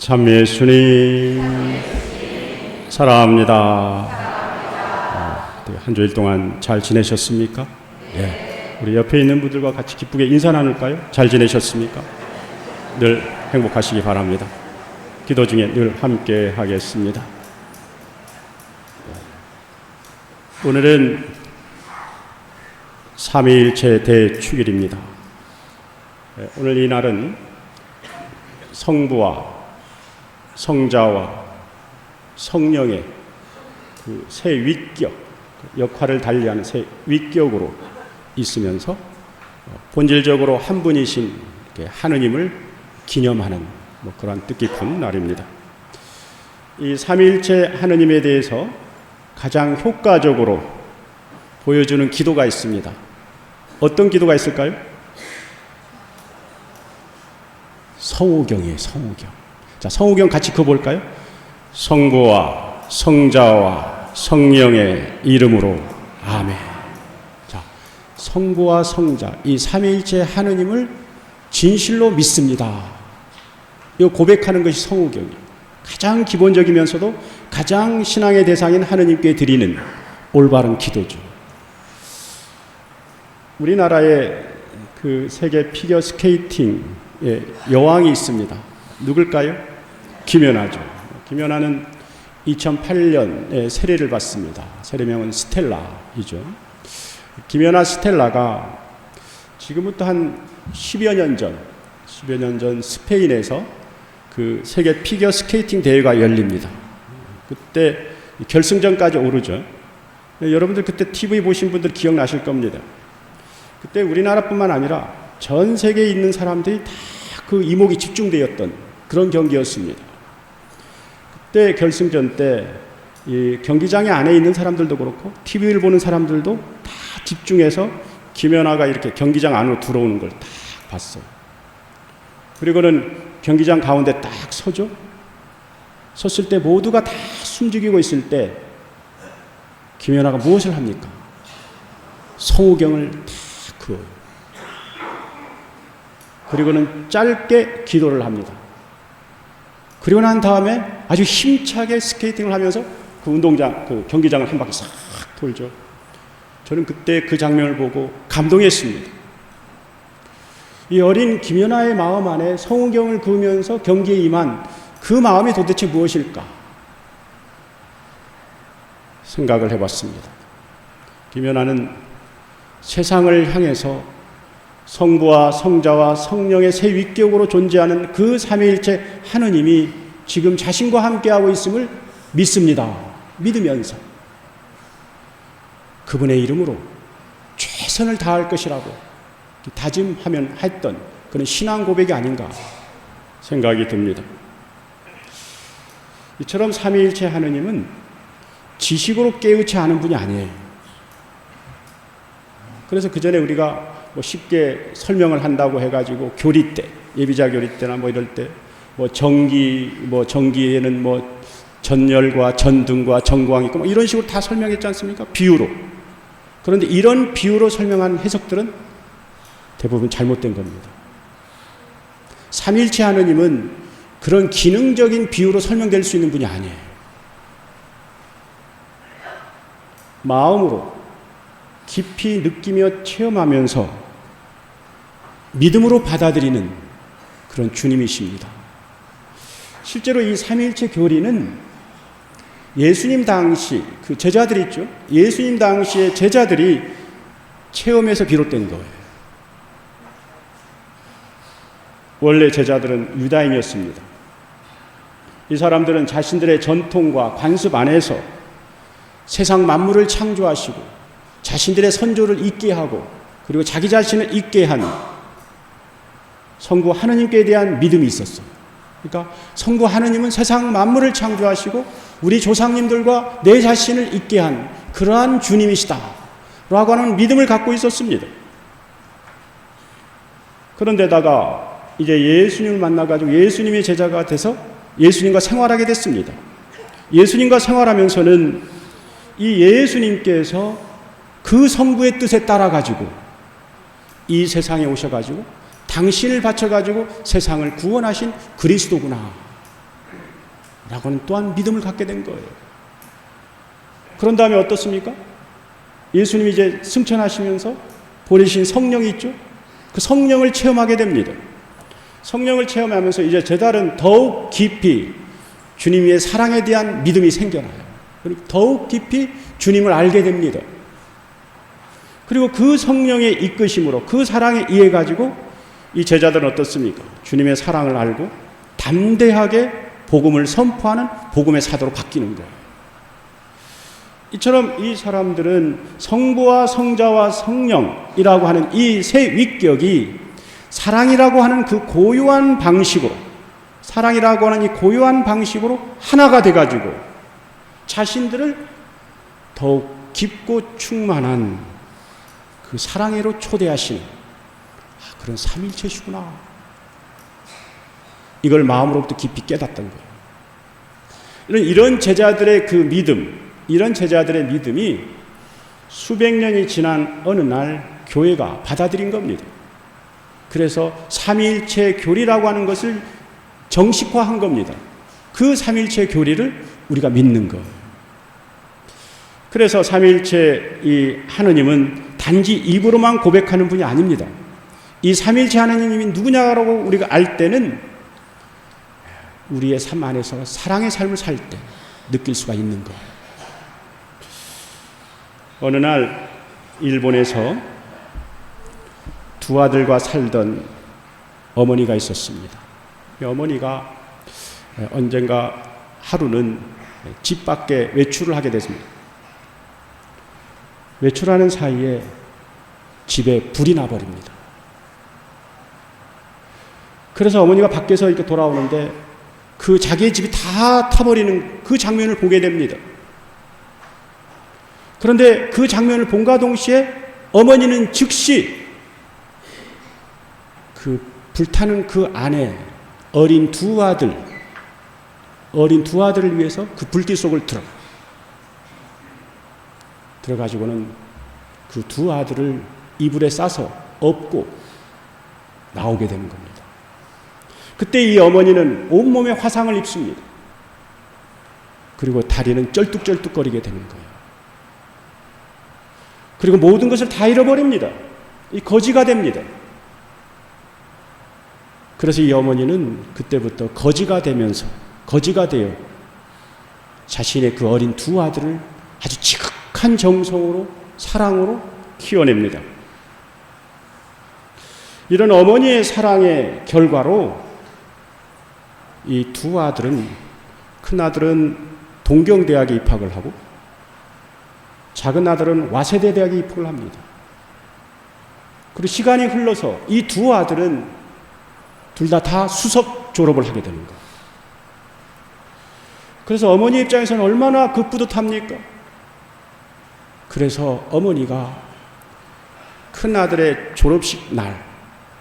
참 예수님 사랑합니다. 아, 네, 한 주일 동안 잘 지내셨습니까? 예. 우리 옆에 있는 분들과 같이 기쁘게 인사 나눌까요? 잘 지내셨습니까? 늘 행복하시기 바랍니다. 기도 중에 늘 함께 하겠습니다. 오늘은 삼위일체 대축일입니다. 예, 오늘 이 날은 성부와 성자와 성령의 그새 위격 역할을 달리하는 새 위격으로 있으면서 본질적으로 한 분이신 하느님을 기념하는 뭐 그러한 뜻깊은 날입니다. 이 삼위일체 하느님에 대해서 가장 효과적으로 보여주는 기도가 있습니다. 어떤 기도가 있을까요? 성우경이에요, 성우경. 자, 성우경 같이 그볼까요? 성부와 성자와 성령의 이름으로 아멘. 자, 성부와 성자 이 삼위일체 하느님을 진실로 믿습니다. 이 고백하는 것이 성우경이에요. 가장 기본적이면서도 가장 신앙의 대상인 하느님께 드리는 올바른 기도죠. 우리나라에 그 세계 피겨 스케이팅의 여왕이 있습니다. 누굴까요? 김연아죠. 김연아는 2008년에 세례를 받습니다. 세례명은 스텔라이죠. 김연아 스텔라가 지금부터 한 10여 년 전, 10여 년 전 스페인에서 그 세계 피겨 스케이팅 대회가 열립니다. 그때 결승전까지 오르죠. 여러분들 그때 TV 보신 분들 기억나실 겁니다. 그때 우리나라뿐만 아니라 전 세계에 있는 사람들이 다 그 이목이 집중되었던 그런 경기였습니다. 그때 결승전 때 이 경기장에 안에 있는 사람들도 그렇고 TV를 보는 사람들도 다 집중해서 김연아가 이렇게 경기장 안으로 들어오는 걸 딱 봤어요. 그리고는 경기장 가운데 딱 서죠. 섰을 때 모두가 다 숨죽이고 있을 때 김연아가 무엇을 합니까? 성우경을 딱 그어요. 그리고는 짧게 기도를 합니다. 그리고 난 다음에 아주 힘차게 스케이팅을 하면서 그 운동장, 그 경기장을 한 바퀴 싹 돌죠. 저는 그때 그 장면을 보고 감동했습니다. 이 어린 김연아의 마음 안에 성우경을 그으면서 경기에 임한 그 마음이 도대체 무엇일까? 생각을 해봤습니다. 김연아는 세상을 향해서 성부와 성자와 성령의 새 위격으로 존재하는 그 삼위일체 하느님이 지금 자신과 함께하고 있음을 믿습니다. 믿으면서 그분의 이름으로 최선을 다할 것이라고 다짐하면 했던 그런 신앙 고백이 아닌가 생각이 듭니다. 이처럼 삼위일체 하느님은 지식으로 깨우치 않은 분이 아니에요. 그래서 그 전에 우리가 뭐 쉽게 설명을 한다고 해가지고 교리 때 예비자 교리 때나 뭐 이럴 때 뭐 전기 뭐 전기에는 뭐 전열과 전등과 전광이 있고 뭐 이런 식으로 다 설명했지 않습니까? 비유로. 그런데 이런 비유로 설명한 해석들은 대부분 잘못된 겁니다. 삼일체 하느님은 그런 기능적인 비유로 설명될 수 있는 분이 아니에요. 마음으로 깊이 느끼며 체험하면서 믿음으로 받아들이는 그런 주님이십니다. 실제로 이 삼일체 교리는 예수님 당시 그 제자들 있죠. 예수님 당시의 제자들이 체험에서 비롯된 거예요. 원래 제자들은 유다인이었습니다. 이 사람들은 자신들의 전통과 관습 안에서 세상 만물을 창조하시고 자신들의 선조를 잊게 하고 그리고 자기 자신을 잊게 한 성부 하느님께 대한 믿음이 있었어요. 그러니까 성부 하느님은 세상 만물을 창조하시고 우리 조상님들과 내 자신을 잊게 한 그러한 주님이시다. 라고 하는 믿음을 갖고 있었습니다. 그런데다가 이제 예수님을 만나가지고 예수님의 제자가 돼서 예수님과 생활하게 됐습니다. 예수님과 생활하면서는 이 예수님께서 그 성부의 뜻에 따라 가지고 이 세상에 오셔 가지고 당신을 바쳐 가지고 세상을 구원하신 그리스도구나. 라고는 또한 믿음을 갖게 된 거예요. 그런 다음에 어떻습니까? 예수님이 이제 승천하시면서 보내신 성령이 있죠? 그 성령을 체험하게 됩니다. 성령을 체험하면서 이제 제 달은 더욱 깊이 주님의 사랑에 대한 믿음이 생겨나요. 더욱 깊이 주님을 알게 됩니다. 그리고 그 성령의 이끄심으로 그 사랑에 의해 가지고 이 제자들은 어떻습니까? 주님의 사랑을 알고 담대하게 복음을 선포하는 복음의 사도로 바뀌는 거예요. 이처럼 이 사람들은 성부와 성자와 성령이라고 하는 이 세 위격이 사랑이라고 하는 그 고유한 방식으로 사랑이라고 하는 이 고유한 방식으로 하나가 돼 가지고 자신들을 더욱 깊고 충만한 그 사랑으로 초대하시는 아, 그런 삼일체시구나. 이걸 마음으로부터 깊이 깨닫던 거예요. 이런, 이런 제자들의 그 믿음, 이런 제자들의 믿음이 수백 년이 지난 어느 날 교회가 받아들인 겁니다. 그래서 삼일체 교리라고 하는 것을 정식화한 겁니다. 그 삼일체 교리를 우리가 믿는 거. 그래서 삼일체 이 하느님은 단지 입으로만 고백하는 분이 아닙니다. 이 삼일체 하느님이 누구냐라고 우리가 알 때는 우리의 삶 안에서 사랑의 삶을 살 때 느낄 수가 있는 거. 어느 날 일본에서 두 아들과 살던 어머니가 있었습니다. 이 어머니가 언젠가 하루는 집 밖에 외출을 하게 됐습니다. 외출하는 사이에 집에 불이 나버립니다. 그래서 어머니가 밖에서 이렇게 돌아오는데 그 자기의 집이 다 타버리는 그 장면을 보게 됩니다. 그런데 그 장면을 본과 동시에 어머니는 즉시 그 불타는 그 안에 어린 두 아들, 어린 두 아들을 위해서 그 불길 속을 들어가. 들어가지고는 그 두 아들을 이불에 싸서 업고 나오게 되는 겁니다. 그때 이 어머니는 온몸에 화상을 입습니다. 그리고 다리는 쩔뚝쩔뚝거리게 되는 거예요. 그리고 모든 것을 다 잃어버립니다. 이 거지가 됩니다. 그래서 이 어머니는 그때부터 거지가 되면서 거지가 되어 자신의 그 어린 두 아들을 아주 지극 한 정성으로 사랑으로 키워냅니다. 이런 어머니의 사랑의 결과로 이 두 아들은 큰 아들은 동경대학에 입학을 하고 작은 아들은 와세대 대학에 입학을 합니다. 그리고 시간이 흘러서 이 두 아들은 둘다다 수석 졸업을 하게 되는 거예요. 그래서 어머니 입장에서는 얼마나 그 뿌듯합니까? 그래서 어머니가 큰 아들의 졸업식 날,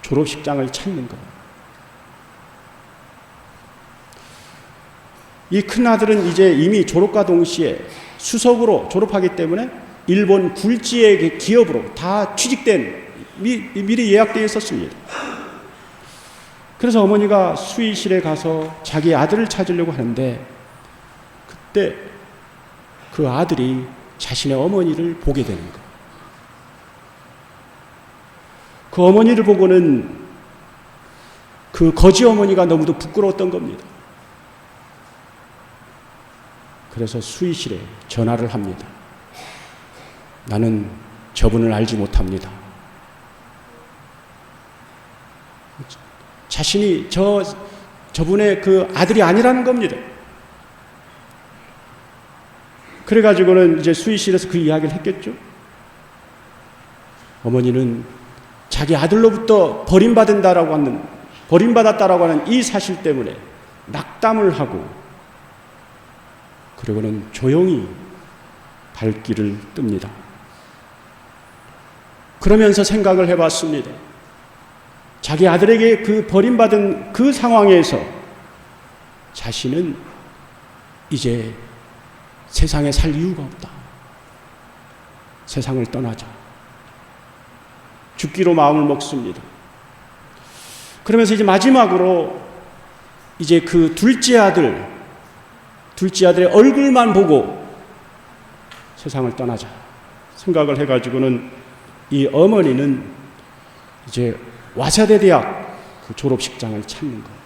졸업식장을 찾는 거예요. 이 큰 아들은 이제 이미 졸업과 동시에 수석으로 졸업하기 때문에 일본 굴지의 기업으로 다 취직된 미, 미리 예약되어 있었습니다. 그래서 어머니가 수의실에 가서 자기 아들을 찾으려고 하는데 그때 그 아들이 자신의 어머니를 보게 되는 거예요. 그 어머니를 보고는 그 거지 어머니가 너무도 부끄러웠던 겁니다. 그래서 수의실에 전화를 합니다. 나는 저분을 알지 못합니다. 자신이 저, 저분의 그 아들이 아니라는 겁니다. 그래가지고는 이제 수의실에서 그 이야기를 했겠죠. 어머니는 자기 아들로부터 버림받은다라고 하는, 버림받았다라고 하는 이 사실 때문에 낙담을 하고, 그리고는 조용히 발길을 뜹니다. 그러면서 생각을 해봤습니다. 자기 아들에게 그 버림받은 그 상황에서 자신은 이제 세상에 살 이유가 없다. 세상을 떠나자. 죽기로 마음을 먹습니다. 그러면서 이제 마지막으로 이제 그 둘째 아들, 둘째 아들의 얼굴만 보고 세상을 떠나자 생각을 해가지고는 이 어머니는 이제 와사대 대학 그 졸업식장을 찾는 거예요.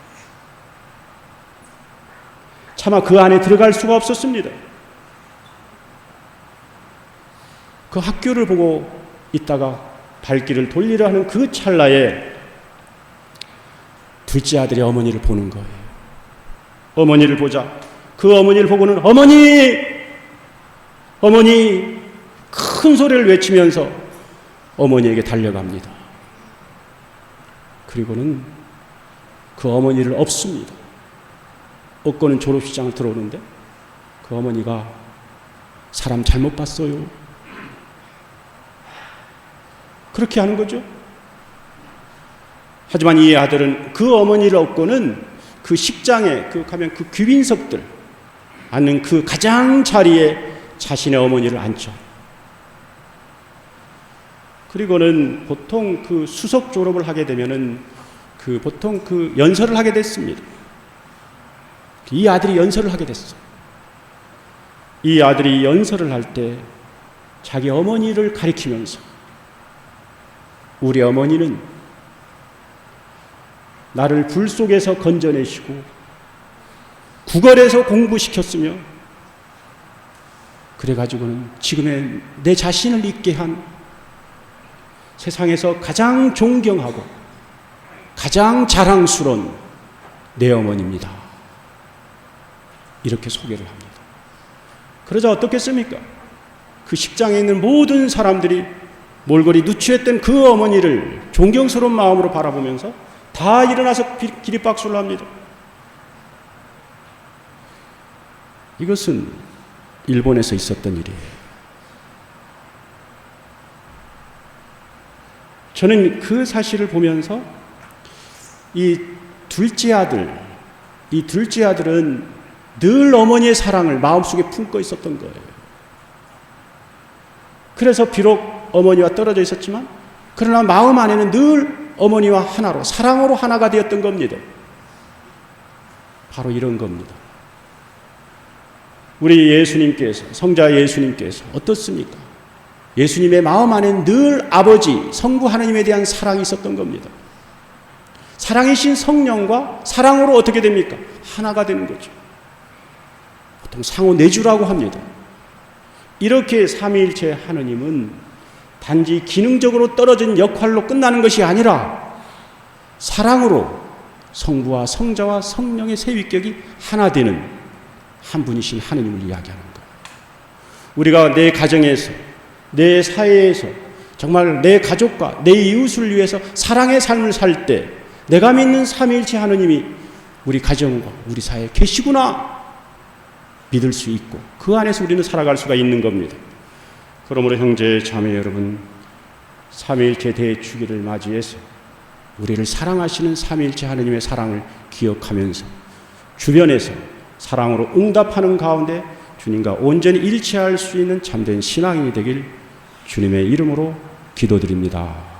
차마 그 안에 들어갈 수가 없었습니다. 그 학교를 보고 있다가 발길을 돌리려 하는 그 찰나에 둘째 아들이 어머니를 보는 거예요. 어머니를 보자. 그 어머니를 보고는 어머니! 어머니! 큰 소리를 외치면서 어머니에게 달려갑니다. 그리고는 그 어머니를 업습니다. 업고는 졸업식장을 들어오는데 그 어머니가 사람 잘못 봤어요. 그렇게 하는 거죠. 하지만 이 아들은 그 어머니를 업고는 그 식장에 그 가면 그 귀빈석들 앉는 그 가장 자리에 자신의 어머니를 앉죠. 그리고는 보통 그 수석 졸업을 하게 되면은 그 보통 그 연설을 하게 됐습니다. 이 아들이 연설을 하게 됐어. 이 아들이 연설을 할 때 자기 어머니를 가리키면서 우리 어머니는 나를 불 속에서 건져내시고 구걸에서 공부시켰으며 그래가지고는 지금의 내 자신을 있게 한 세상에서 가장 존경하고 가장 자랑스러운 내 어머니입니다. 이렇게 소개를 합니다. 그러자 어떻겠습니까? 그 식장에 있는 모든 사람들이 몰골이 누추했던 그 어머니를 존경스러운 마음으로 바라보면서 다 일어나서 비- 기립박수를 합니다. 이것은 일본에서 있었던 일이에요. 저는 그 사실을 보면서 이 둘째 아들, 이 둘째 아들은 늘 어머니의 사랑을 마음속에 품고 있었던 거예요. 그래서 비록 어머니와 떨어져 있었지만, 그러나 마음 안에는 늘 어머니와 하나로, 사랑으로 하나가 되었던 겁니다. 바로 이런 겁니다. 우리 예수님께서, 성자 예수님께서 어떻습니까? 예수님의 마음 안에 늘 아버지, 성부 하나님에 대한 사랑이 있었던 겁니다. 사랑이신 성령과 사랑으로 어떻게 됩니까? 하나가 되는 거죠. 보통 상호 내주라고 합니다. 이렇게 삼위일체 하느님은 단지 기능적으로 떨어진 역할로 끝나는 것이 아니라 사랑으로 성부와 성자와 성령의 세 위격이 하나 되는 한 분이신 하느님을 이야기하는 거예요. 우리가 내 가정에서 내 사회에서 정말 내 가족과 내 이웃을 위해서 사랑의 삶을 살 때 내가 믿는 삼위일체 하느님이 우리 가정과 우리 사회에 계시구나 믿을 수 있고 그 안에서 우리는 살아갈 수가 있는 겁니다. 그러므로 형제 자매 여러분 삼위일체 대주기를 맞이해서 우리를 사랑하시는 삼위일체 하느님의 사랑을 기억하면서 주변에서 사랑으로 응답하는 가운데 주님과 온전히 일치할 수 있는 참된 신앙이 되길 주님의 이름으로 기도드립니다.